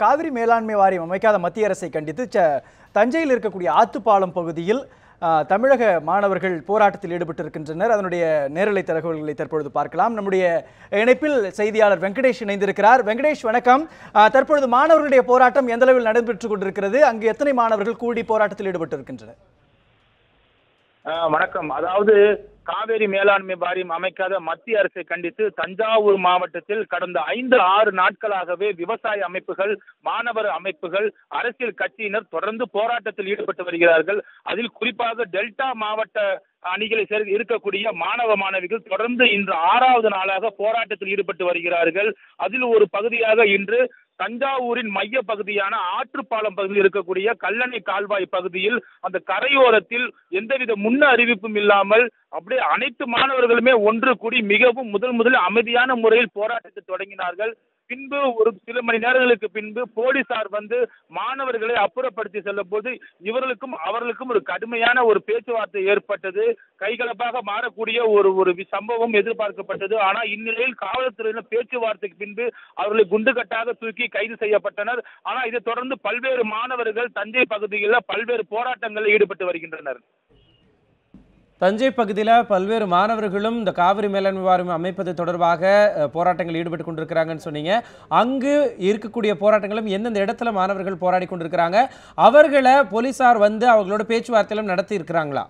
காவிரி மேலாண்மை வாரியம் அமைக்காத மத்திய அரசை கண்டித்து தஞ்சையில் இருக்கக்கூடிய ஆத்துப்பாலம் பகுதியில் தமிழக மாணவர்கள் போராட்டத்தில் ஈடுபட்டிருக்கின்றனர். அதனுடைய நேரலை தகவல்களை தற்பொழுது பார்க்கலாம். நம்முடைய இணைப்பில் செய்தியாளர் வெங்கடேஷ் இணைந்திருக்கிறார். வெங்கடேஷ் வணக்கம். தற்பொழுது மாணவர்களுடைய போராட்டம் எந்த அளவில் நடைபெற்றுக் கொண்டிருக்கிறது? அங்கு எத்தனை மாணவர்கள் கூடி போராட்டத்தில் ஈடுபட்டிருக்கின்றனர்? வணக்கம். அதாவது காவேரி மேலாண்மை வாரியம் அமைக்காத மத்திய அரசை கண்டித்து தஞ்சாவூர் மாவட்டத்தில் கடந்த ஐந்து ஆறு நாட்களாகவே விவசாய அமைப்புகள் மாணவர் அமைப்புகள் அரசியல் கட்சியினர் தொடர்ந்து போராட்டத்தில் ஈடுபட்டு வருகிறார்கள். அதில் குறிப்பாக டெல்டா மாவட்ட அணிகளை சேர்ந்து இருக்கக்கூடிய மாணவ மாணவிகள் தொடர்ந்து இன்று ஆறாவது நாளாக போராட்டத்தில் ஈடுபட்டு வருகிறார்கள். அதில் ஒரு பகுதியாக இன்று தஞ்சாவூரின் மைய பகுதியான ஆற்றுப்பாலம் பகுதியில் இருக்கக்கூடிய கல்லணை கால்வாய் பகுதியில் அந்த கரையோரத்தில் எந்தவித முன்ன அறிவிப்பும் இல்லாமல் அப்படியே அனைத்து மாணவர்களுமே ஒன்று கூடி மிகவும் முதல் முதல் அமைதியான முறையில் போராட்டத்தை தொடங்கினார்கள். பின்பு ஒரு சில மணி நேரங்களுக்கு பின்பு போலீசார் வந்து மாணவர்களை அப்புறப்படுத்தி செல்லும் போது இவர்களுக்கும் அவர்களுக்கும் ஒரு கடுமையான ஒரு பேச்சுவார்த்தை ஏற்பட்டது. கைகலப்பாக மாறக்கூடிய ஒரு ஒரு சம்பவம் எதிர்பார்க்கப்பட்டது. ஆனால் இந்நிலையில் காவல்துறையினர் பேச்சுவார்த்தைக்கு பின்பு அவர்களை குண்டுகட்டாக தூக்கி கைது செய்யப்பட்டனர். ஆனால் இதை தொடர்ந்து பல்வேறு மாணவர்கள் தஞ்சை பகுதியில் பல்வேறு போராட்டங்களில் ஈடுபட்டு வருகின்றனர். தஞ்சை பகுதியில் பல்வேறு மாணவர்களும் இந்த காவிரி மேலாண்மை வாரியம் அமைப்பது தொடர்பாக போராட்டங்கள் ஈடுபட்டு கொண்டிருக்கிறாங்கன்னு சொன்னீங்க. அங்கு இருக்கக்கூடிய போராட்டங்களும் எந்தெந்த இடத்துல மாணவர்கள் போராடி கொண்டிருக்கிறாங்க? அவர்களை போலீசார் வந்து அவங்களோட பேச்சுவார்த்தையிலும் நடத்தி இருக்கிறாங்களா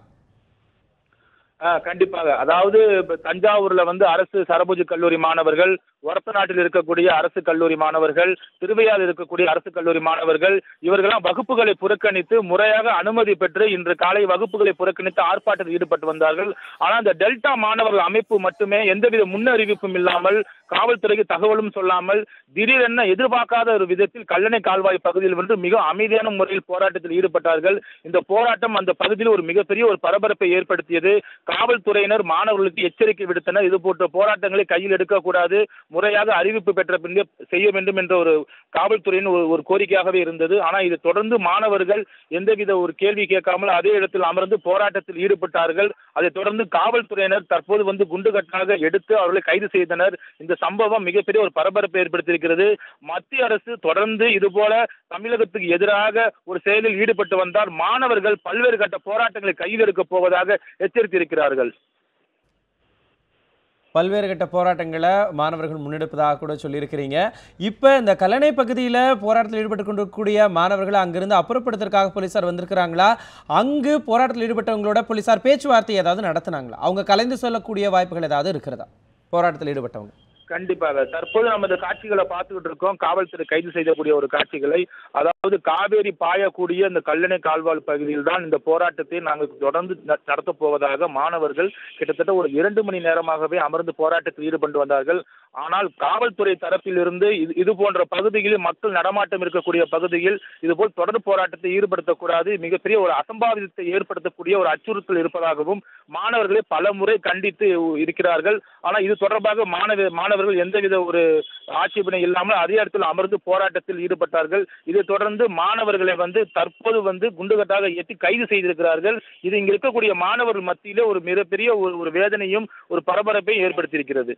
கண்டிப்பாக. அதாவது இப்போ தஞ்சாவூர்ல வந்து அரசு சரபுஜி கல்லூரி மாணவர்கள் ஒரத்த நாட்டில் இருக்கக்கூடிய அரசு கல்லூரி மாணவர்கள் திருவையாறு இருக்கக்கூடிய அரசு கல்லூரி மாணவர்கள் இவர்களாம் வகுப்புகளை புறக்கணித்து முறையாக அனுமதி பெற்று இன்று காலை வகுப்புகளை புறக்கணித்து ஆர்ப்பாட்டத்தில் ஈடுபட்டு வந்தார்கள். ஆனால் அந்த டெல்டா மாணவர்கள் அமைப்பு மட்டுமே எந்தவித முன்னறிவிப்பும் இல்லாமல் காவல்துறைக்கு தகவலும் சொல்லாமல் திடீரென எதிர்பார்க்காத ஒரு விதத்தில் கல்லணை கால்வாய் பகுதியில் வந்து மிக அமைதியான முறையில் போராட்டத்தில் ஈடுபட்டார்கள். இந்த போராட்டம் அந்த பகுதியில் ஒரு மிகப்பெரிய ஒரு பரபரப்பை ஏற்படுத்தியது. காவல்துறையினர் மாணவர்களுக்கு எச்சரிக்கை விடுத்தனர். இது போன்ற போராட்டங்களை கையில் எடுக்கக்கூடாது. முறையாக அறிவிப்பு பெற்ற பின்பே செய்ய வேண்டும் என்ற ஒரு காவல்துறையின் ஒரு ஒரு கோரிக்கையாகவே இருந்தது. ஆனால் இது தொடர்ந்து மாணவர்கள் எந்தவித ஒரு கேள்வி கேட்காமல் அதே இடத்தில் அமர்ந்து போராட்டத்தில் ஈடுபட்டார்கள். அதைத் தொடர்ந்து காவல்துறையினர் தற்போது வந்து குண்டுகட்டாக எடுத்து அவர்களை கைது செய்தனர். இந்த சம்பவம் மிகப்பெரிய ஒரு பரபரப்பை ஏற்படுத்தியிருக்கிறது. மத்திய அரசு தொடர்ந்து இதுபோல தமிழகத்துக்கு எதிராக ஒரு செயலில் ஈடுபட்டு வந்தால் மாணவர்கள் பல்வேறு கட்ட போராட்டங்களை கையில் எடுக்கப் போவதாக எச்சரித்திருக்கிறார்கள். பல்வேறு கட்ட போராட்டங்களை மாணவர்கள் முன்னெடுப்பதாக கூட சொல்லியிருக்கிறீங்க. இப்போ இந்த கல்லணை பகுதியில் போராட்டத்தில் ஈடுபட்டு கொண்டிருக்கக்கூடிய மாணவர்களை அங்கிருந்து அப்புறப்படுத்துறதுக்காக போலீசார் வந்திருக்கிறாங்களா? அங்கு போராட்டத்தில் ஈடுபட்டவங்களோட போலீஸார் பேச்சுவார்த்தை ஏதாவது நடத்துனாங்களா? அவங்க கலைந்து சொல்லக்கூடிய வாய்ப்புகள் ஏதாவது இருக்கிறதா? போராட்டத்தில் ஈடுபட்டவங்க. கண்டிப்பாக தற்போது நம்ம இந்த காட்சிகளை பார்த்துக்கிட்டு இருக்கோம். காவல்துறை கைது செய்யக்கூடிய ஒரு காட்சிகளை. அதாவது காவேரி பாயக்கூடிய இந்த கல்லணை கால்வாய் பகுதியில் தான் இந்த போராட்டத்தை நாங்கள் தொடர்ந்து நடத்தப் போவதாக மாணவர்கள் கிட்டத்தட்ட ஒரு இரண்டு மணி நேரமாகவே அமர்ந்து போராட்டத்தில் ஈடுபட்டு வந்தார்கள். ஆனால் காவல்துறை தரப்பிலிருந்து இது இது போன்ற பகுதிகளில் மக்கள் நடமாட்டம் இருக்கக்கூடிய பகுதியில் இதுபோல் தொடர் போராட்டத்தை ஈடுபடுத்தக்கூடாது மிகப்பெரிய ஒரு அசம்பாவிதத்தை ஏற்படுத்தக்கூடிய ஒரு அச்சுறுத்தல் இருப்பதாகவும் மாணவர்களை பல முறை கண்டித்து இருக்கிறார்கள். ஆனால் இது தொடர்பாக மாணவ மாணவர்கள் எந்தவித ஒரு ஆட்சேபனை இல்லாமல் அதே இடத்தில் அமர்ந்து போராட்டத்தில் ஈடுபட்டார்கள். இதை தொடர்ந்து மாணவர்களை வந்து தற்போது வந்து குண்டுகட்டாக ஏற்றி கைது செய்திருக்கிறார்கள். இது இங்க இருக்கக்கூடிய மாணவர்கள் மத்தியிலே ஒரு மிகப்பெரிய ஒரு ஒரு வேதனையும் ஒரு பரபரப்பையும் ஏற்படுத்தியிருக்கிறது.